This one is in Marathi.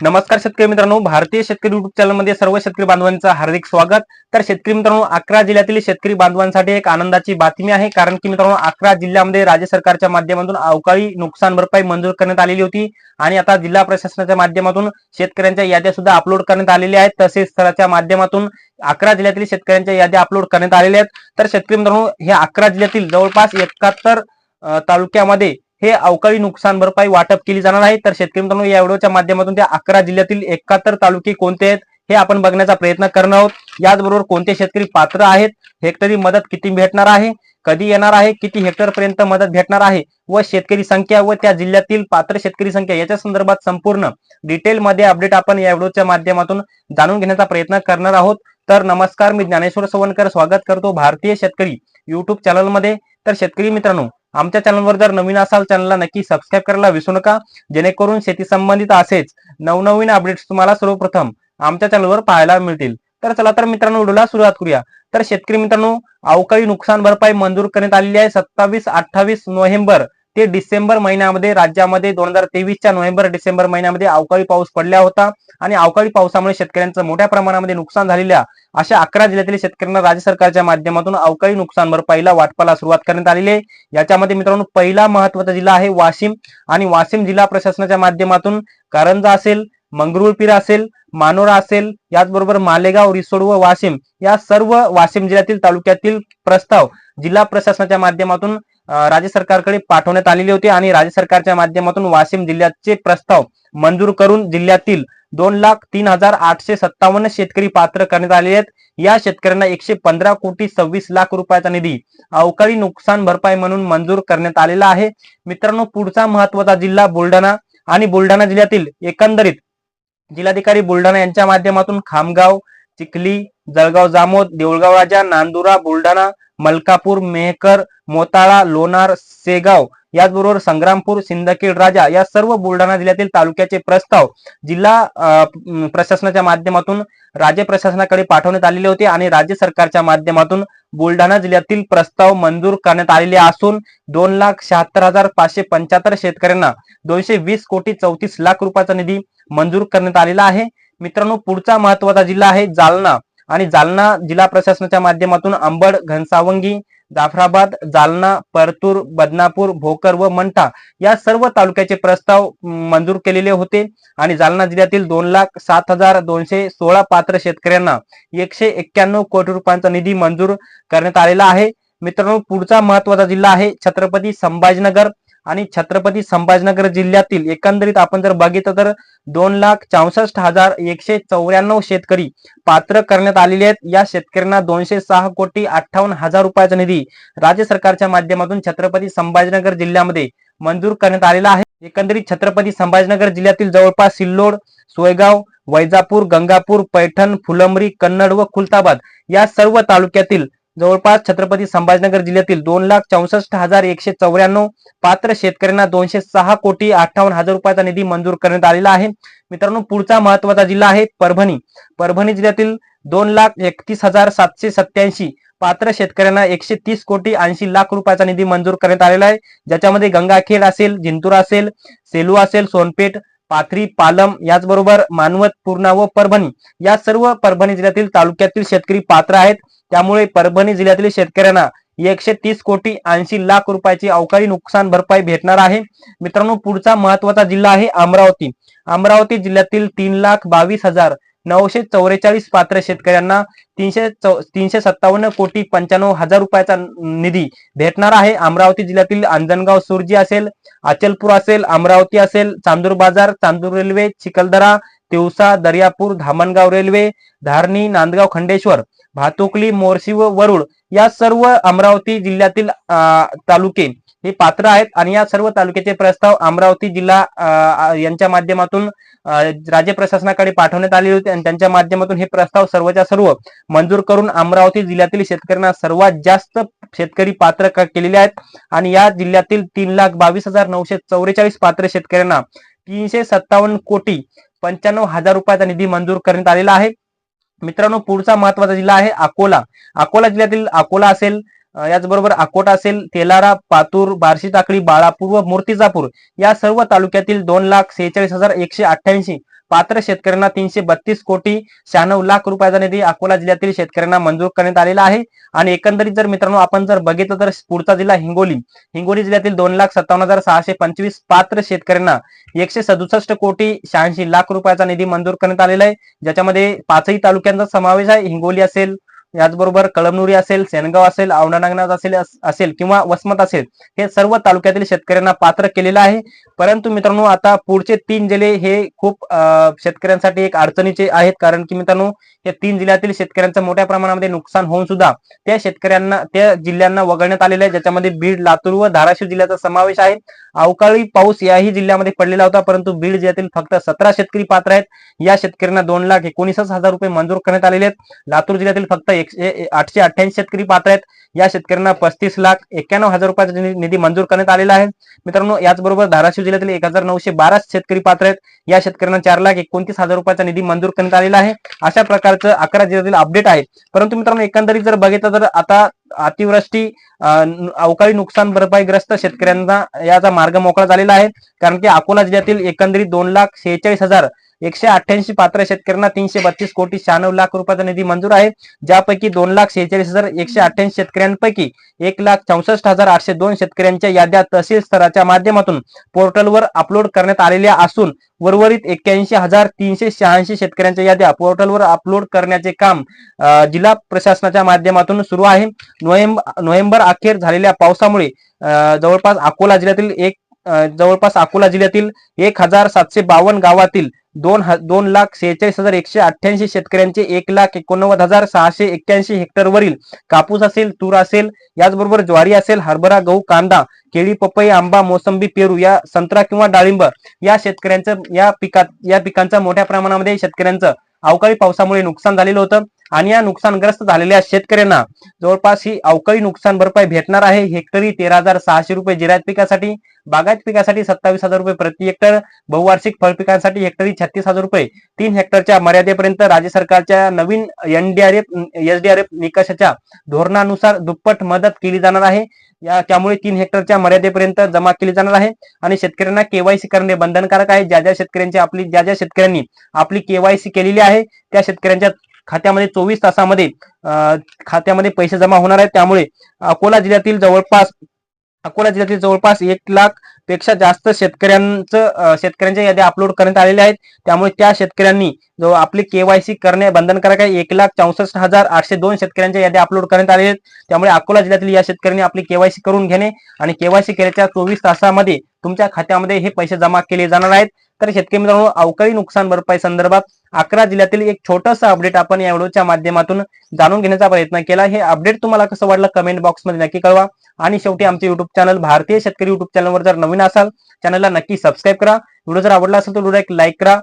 नमस्कार शेतकरी मित्रांनो भारतीय शेतकरी युट्यूब चॅनलमध्ये सर्व शेतकरी बांधवांचं हार्दिक स्वागत. तर शेतकरी मित्रांनो अकरा जिल्ह्यातील शेतकरी बांधवांसाठी एक आनंदाची बातमी आहे कारण की मित्रांनो अकरा जिल्ह्यामध्ये राज्य सरकारच्या माध्यमातून अवकाळी नुकसान भरपाई मंजूर करण्यात आलेली होती. आणि आता जिल्हा प्रशासनाच्या माध्यमातून शेतकऱ्यांच्या याद्या सुद्धा अपलोड करण्यात आलेल्या आहेत. तसेच स्थळाच्या माध्यमातून अकरा जिल्ह्यातील शेतकऱ्यांच्या याद्या अपलोड करण्यात आलेल्या आहेत. तर शेतकरी मित्रांनो हे अकरा जिल्ह्यातील जवळपास एकाहत्तर तालुक्यामध्ये हे अवकाळी नुकसान भरपाई वाटप केली जाणार आहे. तर शेतकरी मित्रांनो या व्हिडिओच्या माध्यमातून त्या अकरा जिल्ह्यातील एकाहत्तर तालुके कोणते आहेत हे आपण बघण्याचा प्रयत्न करणार आहोत. याचबरोबर कोणते शेतकरी पात्र आहेत हेक्टरी मदत किती भेटणार आहे कधी येणार आहे किती हेक्टर पर्यंत मदत भेटणार आहे व शेतकरी संख्या व त्या जिल्ह्यातील पात्र शेतकरी संख्या याच्या संदर्भात संपूर्ण डिटेल मध्ये अपडेट आपण या व्हिडिओच्या माध्यमातून जाणून घेण्याचा प्रयत्न करणार आहोत. तर नमस्कार मी ज्ञानेश्वर सवनकर. स्वागत करतो भारतीय शेतकरी युट्यूब चॅनलमध्ये तर शेतकरी मित्रांनो आमच्या चॅनलवर जर नवीन असाल चॅनलला नक्की सबस्क्राईब करायला विसरू नका. जेणेकरून शेती संबंधित असेच नवनवीन अपडेट्स तुम्हाला सर्वप्रथम आमच्या चॅनलवर पाहायला मिळतील. तर चला तर मित्रांनो व्हिडिओला सुरुवात करूया. तर शेतकरी मित्रांनो अवकाळी नुकसान भरपाई मंजूर करण्यात आलेली आहे. सत्तावीस अठ्ठावीस नोव्हेंबर ते डिसेंबर महिन्यामध्ये राज्यामध्ये दोन हजार तेवीसच्या नोव्हेंबर डिसेंबर महिन्यामध्ये अवकाळी पाऊस पडला होता. आणि अवकाळी पावसामुळे शेतकऱ्यांचं मोठ्या प्रमाणामध्ये नुकसान झालेल्या अशा अकरा जिल्ह्यातील शेतकऱ्यांना राज्य सरकारच्या माध्यमातून अवकाळी नुकसान भरपाईला वाटपाला सुरुवात करण्यात आलेली आहे. याच्यामध्ये मित्रांनो पहिला महत्त्वाचा जिल्हा आहे वाशिम. आणि वाशिम जिल्हा प्रशासनाच्या माध्यमातून कारंजा असेल मंगरुळपीर असेल मानोरा असेल याचबरोबर मालेगाव रिसोड व वाशिम या सर्व वाशिम जिल्ह्यातील तालुक्यातील प्रस्ताव जिल्हा प्रशासनाच्या माध्यमातून राज्य सरकारकडे पाठवण्यात आलेले होते आणि राज्य सरकारच्या माध्यमातून वाशिम जिल्ह्याचे प्रस्ताव मंजूर करून जिल्ह्यातील दोन लाख तीन हजार आठशे सत्तावन्न शेतकरी पात्र करण्यात आले आहेत. या शेतकऱ्यांना एकशे पंधरा कोटी सव्वीस लाख रुपयाचा निधी अवकाळी नुकसान भरपाई म्हणून मंजूर करण्यात आलेला आहे. मित्रांनो पुढचा महत्त्वाचा जिल्हा बुलढाणा आणि बुलढाणा जिल्ह्यातील एकंदरीत जिल्हाधिकारी बुलढाणा यांच्या माध्यमातून खामगाव चिखली जळगाव जामोद देऊळगाव राजा नांदुरा बुलढाणा मलकापूर मेहकर मोताळा लोणार सेगाव याचबरोबर संग्रामपूर सिंदखेड राजा या सर्व बुलढाणा जिल्ह्यातील तालुक्याचे प्रस्ताव जिल्हा प्रशासनाच्या माध्यमातून राज्य प्रशासनाकडे पाठवण्यात आलेले होते आणि राज्य सरकारच्या माध्यमातून बुलढाणा जिल्ह्यातील प्रस्ताव मंजूर करण्यात आलेले असून दोन लाख शहात्तर हजार पाचशे पंच्याहत्तर शेतकऱ्यांना दोनशे वीस कोटी चौतीस लाख रुपयाचा निधी मंजूर करण्यात आलेला आहे. मित्रांनो पुढचा महत्त्वाचा जिल्हा आहे जालना. आणि जालना जिल्हा प्रशासनाच्या माध्यमातून अंबड घनसावंगी जाफराबाद जालना परतूर बदनापूर भोकर व मंठा या सर्व तालुक्याचे प्रस्ताव मंजूर केलेले होते. आणि जालना जिल्ह्यातील दोन लाख सात हजार दोनशे सोळा पात्र शेतकऱ्यांना एकशे एक्क्याण्णव कोटी रुपयांचा निधी मंजूर करण्यात आलेला आहे. मित्रांनो पुढचा महत्त्वाचा जिल्हा आहे छत्रपती संभाजीनगर. आणि छत्रपती संभाजीनगर जिल्ह्यातील एकंदरीत आपण जर बघितलं तर दोन लाख चौसष्ट हजार एकशे चौऱ्याण्णव शेतकरी पात्र करण्यात आलेले आहेत. या शेतकऱ्यांना दोनशे सहा कोटी अठ्ठावन्न हजार रुपयाचा निधी राज्य सरकारच्या माध्यमातून छत्रपती संभाजीनगर जिल्ह्यामध्ये मंजूर करण्यात आलेला आहे. एकंदरीत छत्रपती संभाजीनगर जिल्ह्यातील जवळपास सिल्लोड सोयगाव वैजापूर गंगापूर पैठण फुलंबरी कन्नड व खुलताबाद या सर्व तालुक्यातील जवळपास छत्रपती संभाजीनगर जिल्ह्यातील दोन लाख चौसष्ट हजार एकशे चौऱ्याण्णव पात्र शेतकऱ्यांना दोनशे सहा कोटी अठ्ठावन्न हजार रुपयाचा निधी मंजूर करण्यात आलेला आहे. मित्रांनो पुढचा महत्त्वाचा जिल्हा आहे परभणी. परभणी जिल्ह्यातील दोन लाख एकतीस हजार सातशे सत्याऐंशी पात्र शेतकऱ्यांना एकशे तीस कोटी ऐंशी लाख रुपयाचा निधी मंजूर करण्यात आलेला आहे. ज्याच्यामध्ये गंगाखेड असेल जिंतूर असेल सेलू असेल सोनपेठ पाथरी पालम याचबरोबर मानवत पूर्णा व परभणी या सर्व परभणी जिल्ह्यातील तालुक्यातील शेतकरी पात्र आहेत. त्यामुळे परभणी जिल्ह्यातील शेतकऱ्यांना एकशे तीस कोटी ऐंशी लाख रुपयाची अवकाळी नुकसान भरपाई भेटणार आहे. मित्रांनो पुढचा महत्त्वाचा जिल्हा आहे अमरावती. अमरावती जिल्ह्यातील तीन लाख बावीस हजार नऊशे चौवेचाळीस पात्र शेतकऱ्यांना तीनशे तीनशे सत्तावन्न कोटी पंच्याण्णव हजार रुपयाचा निधी भेटणार आहे. अमरावती जिल्ह्यातील अंजनगाव सुरजी असेल अचलपूर असेल अमरावती असेल चांदूर बाजार चांदूर रेल्वे चिखलदरा तिवसा दर्यापूर धामणगाव रेल्वे धारणी नांदगाव खंडेश्वर भातुकली मोर्शी व वरुड या सर्व अमरावती जिल्ह्यातील तालुके हे पात्र आहेत. आणि या सर्व तालुक्याचे प्रस्ताव अमरावती जिल्हा यांच्या माध्यमातून राज्य प्रशासनाकडे पाठवण्यात आले होते. आणि त्यांच्या माध्यमातून हे प्रस्ताव सर्वच्या सर्व मंजूर करून अमरावती जिल्ह्यातील शेतकऱ्यांना सर्वात जास्त शेतकरी पात्र केलेले आहेत. आणि या जिल्ह्यातील तीन लाख बावीस हजार नऊशे चौवेचाळीस पात्र शेतकऱ्यांना तीनशे सत्तावन्न कोटी पंच्याण्णव हजार रुपयाचा निधी मंजूर करण्यात आलेला आहे. मित्रांनो पुढचा महत्त्वाचा जिल्हा आहे अकोला. अकोला जिल्ह्यातील अकोला असेल याचबरोबर अकोटा असेल तेलारा पातूर बार्शी टाकळी बाळापूर व मूर्तिजापूर या सर्व तालुक्यातील दोन लाख सेहेचाळीस हजार एकशे अठ्ठ्याऐंशी पात्र शेतकऱ्यांना तीनशे बत्तीस कोटी शहाण्णव लाख रुपयाचा निधी अकोला जिल्ह्यातील शेतकऱ्यांना मंजूर करण्यात आलेला आहे. आणि एकंदरीत जर मित्रांनो आपण जर बघितलं तर पुढचा जिल्हा हिंगोली. हिंगोली जिल्ह्यातील दोन लाख सत्तावन्न हजार सहाशे पंचवीस पात्र शेतकऱ्यांना एकशे सदुसष्ट कोटी शहाऐंशी लाख रुपयाचा निधी मंजूर करण्यात आलेला आहे. ज्याच्यामध्ये पाचही तालुक्यांचा समावेश आहे. हिंगोली असेल याचबरोबर कळमनुरी असेल सेनगाव असेल औंढा नागनाथ असेल असेल किंवा वसमत असेल हे सर्व तालुक्यातील शेतकऱ्यांना पात्र केलेलं आहे. परंतु मित्रांनो आता पुढचे तीन जिल्हे हे खूप अं, शेतकऱ्यांसाठी एक अडचणीचे आहेत. कारण की मित्रांनो या तीन जिल्ह्यातील शेतकऱ्यांचं मोठ्या प्रमाणामध्ये नुकसान होऊन सुद्धा त्या शेतकऱ्यांना त्या जिल्ह्यांना वगळण्यात आलेलं आहे. ज्याच्यामध्ये बीड लातूर व धाराशिव जिल्ह्याचा समावेश आहे. अवकाळी पाऊस याही जिल्ह्यामध्ये पडलेला होता. परंतु बीड जिल्ह्यातील फक्त सतरा शेतकरी पात्र आहेत. या शेतकऱ्यांना दोन लाख एकोणीसच हजार रुपये मंजूर करण्यात आलेले आहेत. लातूर जिल्ह्यातील फक्त एक एकशे आठशे अठ्ठ्याऐंशी शेतकरी पात्र आहेत. या शेतकऱ्यांना पस्तीस लाख एक्क्याण्णव हजार रुपयाचा निधी मंजूर करण्यात आलेला आहे. मित्रांनो याचबरोबर धाराशिव जिल्ह्यातील एक हजार नऊशे बारा शेतकरी पात्र आहेत. या शेतकऱ्यांना चार लाख एकोणतीस हजार रुपयाचा निधी मंजूर करण्यात आलेला आहे. अशा प्रकारचं अकरा जिल्ह्यातील अपडेट आहे. परंतु मित्रांनो एकंदरीत जर बघितलं तर आता अतिवृष्टी अवकाळी नुकसान भरपाईग्रस्त शेतकऱ्यांना याचा मार्ग मोकळा झालेला आहे. कारण की अकोला जिल्ह्यातील एकंदरीत दोन लाख शेहेचाळीस हजार एकशे अठ्ठ्याऐंशी पात्र शेतकऱ्यांना तीनशे बत्तीस कोटी शहाण्णव लाख रुपयाचा निधी मंजूर आहे ज्यापैकी दोन लाख शेहेचाळीस हजार एकशे अठ्ठ्याऐंशी शेतकऱ्यांपैकी एक लाख चौसष्ट हजार आठशे दोन शेतकऱ्यांच्या याद्या तहसील स्तराच्या माध्यमातून पोर्टलवर अपलोड करण्यात आलेल्या असून उर्वरित एक्क्याऐंशी हजार तीनशे शहाऐंशी शेतकऱ्यांच्या याद्या पोर्टलवर अपलोड करण्याचे काम जिल्हा प्रशासनाच्या माध्यमातून सुरू आहे. नोव्हेंबर नोव्हेंबर अखेर झालेल्या पावसामुळे जवळपास अकोला जिल्ह्यातील एक जवळपास अकोला जिल्ह्यातील एक हजार सातशे बावन्न गावातील दोन दोन लाख शेहेचाळीस हजार एकशे अठ्ठ्याऐंशी शेतकऱ्यांचे एक लाख एकोणनव्वद हजार सहाशे एक्क्याऐंशी हेक्टरवरील कापूस असेल तूर असेल याचबरोबर ज्वारी असेल हरभरा गहू कांदा केळी पपई आंबा मोसंबी पेरू या संत्रा किंवा डाळिंब या शेतकऱ्यांचं या पिकात या पिकांचं मोठ्या प्रमाणामध्ये शेतकऱ्यांचं अवकाळी पावसामुळे नुकसान झालेलं होतं. आणि या नुकसानग्रस्त झालेल्या शेतकऱ्यांना जवळपास ही अवकाळी नुकसान भरपाई भेटणार आहे. हेक्टरी तेरा हजार सहाशे रुपये जिरायत पिकासाठी बागायत पिकासाठी सत्तावीस हजार रुपये प्रति हेक्टर बहुवार्षिक फळ पिकांसाठी हेक्टरी छत्तीस हजार रुपये. तीन हेक्टरच्या मर्यादेपर्यंत राज्य सरकारच्या नवीन एनडीआरएफ एसडीआरएफ निकषाच्या धोरणानुसार दुप्पट मदत केली जाणार आहे. या त्यामुळे तीन हेक्टरच्या मर्यादेपर्यंत जमा केली जाणार आहे. आणि शेतकऱ्यांना केवायसी करणे बंधनकारक आहे. ज्या ज्या शेतकऱ्यांची आपली ज्या ज्या शेतकऱ्यांनी आपली केवायसी केलेली आहे त्या शेतकऱ्यांच्या खात्यामध्ये चोवीस तासामध्ये खात्यामध्ये पैसे जमा होणार आहेत. त्यामुळे अकोला जिल्ह्यातील जवळपास अकोला जिल्ह्यातील जवळपास एक लाखपेक्षा जास्त शेतकऱ्यांचं शेतकऱ्यांच्या यादी अपलोड करण्यात आलेल्या आहेत. त्यामुळे त्या शेतकऱ्यांनी जो आपली केवायसी करणे बंधनकारक आहे एक लाख चौसष्ट हजार आठशे दोन शेतकऱ्यांच्या यादी अपलोड करण्यात आलेल्या आहेत. त्यामुळे अकोला जिल्ह्यातील या शेतकऱ्यांनी आपली केवायसी करून घेणे आणि केवायसी केल्याच्या चोवीस तासामध्ये तुमच्या खात्यामध्ये हे पैसे जमा केले जाणार आहेत. तर शेतकरी मित्रांनो अवकाळी नुकसान भरपाई संदर्भात अकरा जिल्ह्यातील एक छोटंसं अपडेट आपण या व्हिडिओच्या माध्यमातून जाणून घेण्याचा प्रयत्न केला. हे अपडेट तुम्हाला कसं वाटलं कमेंट बॉक्समध्ये नक्की कळवा. आणि शेवटी आमचे युट्यूब चॅनल भारतीय शेतकरी युट्यूब चॅनलवर जर नवीन असाल चॅनलला नक्की सबस्क्राईब करा. व्हिडिओ जर आवडला असेल तर व्हिडिओ एक लाईक करा.